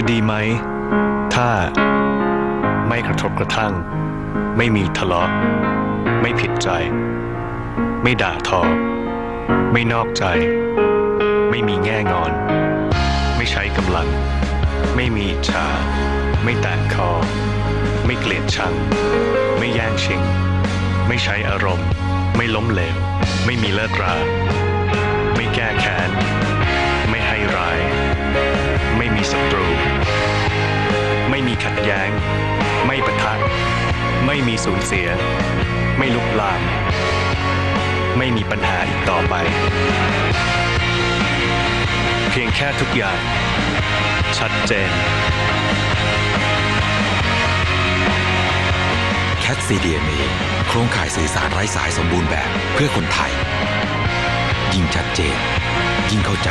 จะดีไหม ถ้าไม่กระทบกระทั่ง ไม่มีทะเลาะ ไม่ผิดใจ ไม่ด่าทอ ไม่นอกใจ ไม่มีแง่งอน ไม่ใช้กำลัง ไม่มีอิจฉาไม่แตกคอ ไม่เกลียดชัง ไม่แย่งชิง ไม่ใช้อารมณ์ ไม่ล้มเหลว ไม่มีเลิกรา แย้ง ไม่ปะทะ ไม่มีสูญเสีย ไม่ลุกลาม ไม่มีปัญหาอีกต่อไป เพียงแค่ทุกอย่าง ชัดเจน แคท CDMA โครงข่ายสื่อสารไร้สายสมบูรณ์แบบเพื่อคนไทย ยิ่งชัดเจน ยิ่งเข้าใจ